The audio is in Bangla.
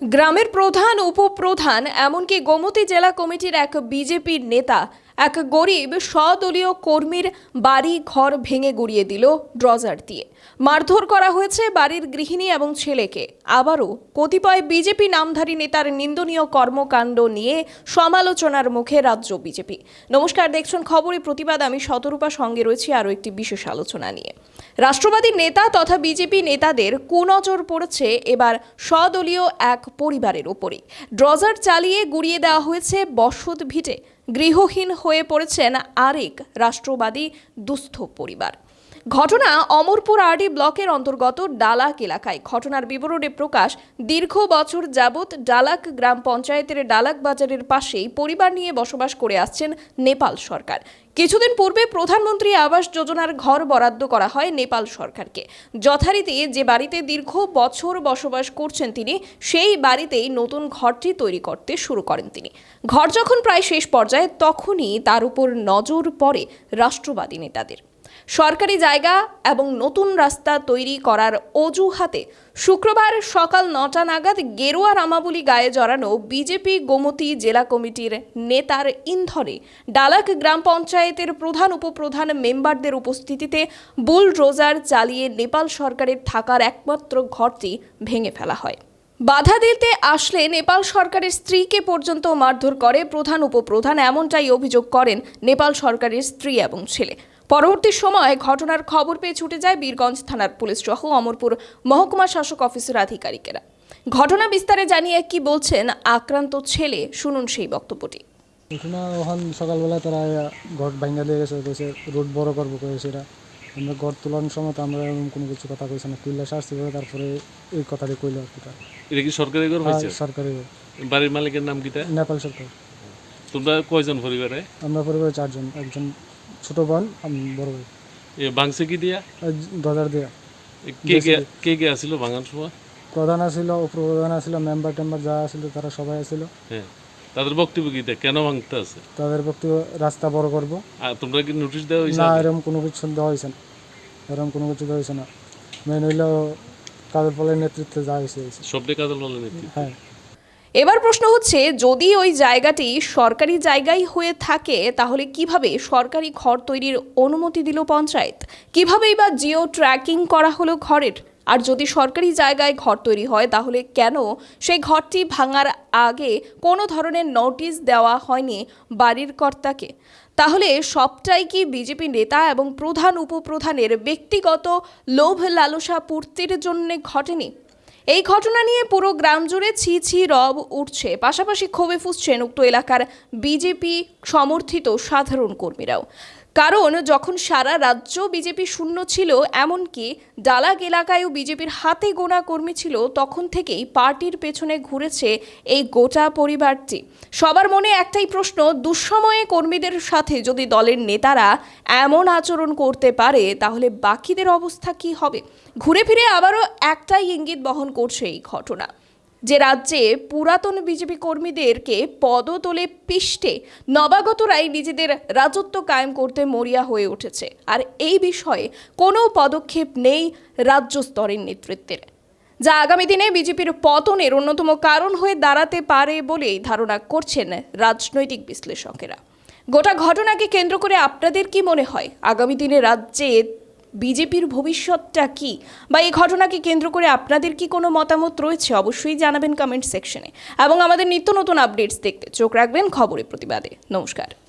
গ্রামের প্রধান উপপ্রধান এমনকি গোমতী জেলা কমিটির এক বিজেপির নেতা এক গরিব স্বদলীয় কর্মীর বাড়ি ঘর ভেঙে গুড়িয়ে দিল ড্রজার দিয়ে। মারধর করা হয়েছে বাড়ির গৃহিণী এবং ছেলেকে। আবারও কতিপয় বিজেপি নামধারী নেতার নিন্দনীয় কর্মকাণ্ড নিয়ে সমালোচনার মুখে রাজ্য বিজেপি। নমস্কার, দেখছেন খবরে প্রতিবাদ। আমি শতরূপা, সঙ্গে রয়েছি আরও একটি বিশেষ আলোচনা নিয়ে। রাষ্ট্রবাদী নেতা তথা বিজেপি নেতাদের কুনজর পড়েছে এবার স্বদলীয় এক পরিবারের ওপরেই ড্রজার চালিয়ে গুড়িয়ে দেওয়া হয়েছে বসত ভিটে। গৃহহীন হয়ে পড়েছেন আরেক রাষ্ট্রবাদী দুস্থ পরিবার। ঘটনা অমরপুর আরডি ব্লকের অন্তর্গত ডালাক এলাকায়। ঘটনার বিবরণে প্রকাশ, দীর্ঘ বছর যাবৎ ডালাক গ্রাম পঞ্চায়েতের ডালাক বাজারের পাশেই পরিবার নিয়ে বসবাস করে আসছেন নেপাল সরকার। কিছুদিন পূর্বে প্রধানমন্ত্রী আবাস যোজনার ঘর বরাদ্দ করা হয় নেপাল সরকারকে। যথারীতি যে বাড়িতে দীর্ঘ বছর বসবাস করছেন তিনি, সেই বাড়িতেই নতুন ঘরটি তৈরি করতে শুরু করেন তিনি। ঘর যখন প্রায় শেষ পর্যায়ে, তখনই তার উপর নজর পড়ে রাষ্ট্রবাদী নেতাদের। সরকারি জায়গা এবং নতুন রাস্তা তৈরি করার অজুহাতে শুক্রবার সকাল নটা নাগাদ গেরুয়া রামাবলী গায়ে জড়ানো বিজেপি গোমতী জেলা কমিটির নেতার ইন্ধনে ডালাক গ্রাম পঞ্চায়েতের প্রধান উপপ্রধান মেম্বারদের উপস্থিতিতে বুলডোজার চালিয়ে নেপাল সরকারের থাকার একমাত্র ঘরটি ভেঙে ফেলা হয়। বাধা দিতে আসলে নেপাল সরকারের স্ত্রীকে পর্যন্ত মারধর করে প্রধান উপপ্রধান, এমনটাই অভিযোগ করেন নেপাল সরকারের স্ত্রী এবং ছেলে। পরবর্তী সময় ঘটনার খবর পেয়ে ছুটে যায় বীরগঞ্জ থানার পুলিশ সহ অমরপুর মহকুমা শাসক অফিসের আধিকারিকেরা। ঘটনা বিস্তারে জানিয়ে কি বলছেন আক্রান্ত ছেলে শুনুন সেই বক্তব্যটি। এখানে ওখান সকালবেলা তারা ঘর ভাঙ্গা দিয়ে গেছে কইছে রোড বড় করব কয়েছে এরা। আমরা ঘর তোলানোর সময় তো আমরা এরকম কোনো কিছু কথা কইছে না তুললে শাস্তি করে তারপরে এই কথাটি কইলো আর কি এটা কি সরকারি ঘর হয়েছে? সরকারি ঘর। বাড়ির মালিকের নাম কিটা নেপাল সরকার। তোমরা কয়জন পরিবারে? আমরা পরিবারে চারজন একজন ছোট বোন আমি বড় ভাই। এ বাংসে কি দিয়া? দদার দেয়া। এ কে কে কে কে আসিল বাঙাল সময় প্রধান আসিল উপপ্রধান আসিল মেম্বার টেম্বার যা আসিল তারা সবাই আসিল। হ্যাঁ। তাদের বক্তব্য কি দেয়? কেন ভাঙতে আছে? তাদের বক্তব্য রাস্তা বড় করব। আর তোমরা কি নোটিশ দেওয়া হয়েছে? না এরকম কোনো কিছু দেওয়া হয়েছে না। এরকম কোনো কিছু দেওয়া হয়েছে না। মেন হইল কাদের ফলের নেতৃত্বে যা হয়েছে হয়েছে। শব্দে কাজল বলে নীতি হ্যাঁ। এবার প্রশ্ন হচ্ছে, যদি ওই জায়গাটি সরকারি জায়গায় হয়ে থাকে, তাহলে কীভাবে সরকারি ঘর তৈরির অনুমতি দিল পঞ্চায়েত? কিভাবেই বা জিও ট্র্যাকিং করা হলো ঘরের? আর যদি সরকারি জায়গায় ঘর তৈরি হয়, তাহলে কেন সেই ঘরটি ভাঙার আগে কোনো ধরনের নোটিশ দেওয়া হয়নি বাড়ির কর্তাকে? তাহলে সবটাই কি বিজেপি নেতা এবং প্রধান, উপপ্রধানের ব্যক্তিগত লোভ লালসা পূর্তির জন্য ঘটেনি? এই ঘটনা নিয়ে পুরো গ্রাম জুড়ে ছি ছি রব উঠছে। পাশাপাশি ক্ষোভে ফুসছেন উক্ত এলাকার বিজেপি সমর্থিত সাধারণ কর্মীরাও। কারণ যখন সারা রাজ্য বিজেপি শূন্য ছিল, এমনকি ডালাগ এলাকায়ও বিজেপির হাতে গোনা কর্মী ছিল, তখন থেকেই পার্টির পেছনে ঘুরেছে এই গোটা পরিবারটি। সবার মনে একটাই প্রশ্ন, দুঃসময়ে কর্মীদের সাথে যদি দলের নেতারা এমন আচরণ করতে পারে, তাহলে বাকিদের অবস্থা কি হবে? ঘুরে ফিরে আবারও একটাই ইঙ্গিত বহন করছে এই ঘটনা। যে রাজ্যে পুরাতন বিজেপি কর্মীদেরকে পদতলে পিষ্টে নবাগতরাই নিজেদের রাজত্ব কায়েম করতে মরিয়া হয়ে উঠেছে। আর এই বিষয়ে কোনো পদক্ষেপ নেই রাজ্য স্তরের নেতৃত্বের। যা আগামী দিনে বিজেপির পতনের অন্যতম কারণ হয়ে দাঁড়াতে পারে বলেই ধারণা করছেন রাজনৈতিক বিশ্লেষকেরা। গোটা ঘটনাকে কেন্দ্র করে আপনাদের কি মনে হয়? আগামী দিনে রাজ্যে বিজেপির ভবিষ্যৎটা কি? বা এই ঘটনাকে কেন্দ্র করে আপনাদের কি কোনো মতামত রয়েছে? অবশ্যই জানাবেন কমেন্ট সেকশনে এবং আমাদের নিত্য নতুন আপডেটস দেখতে চোখ রাখবেন খবরের প্রতিবাদে। নমস্কার।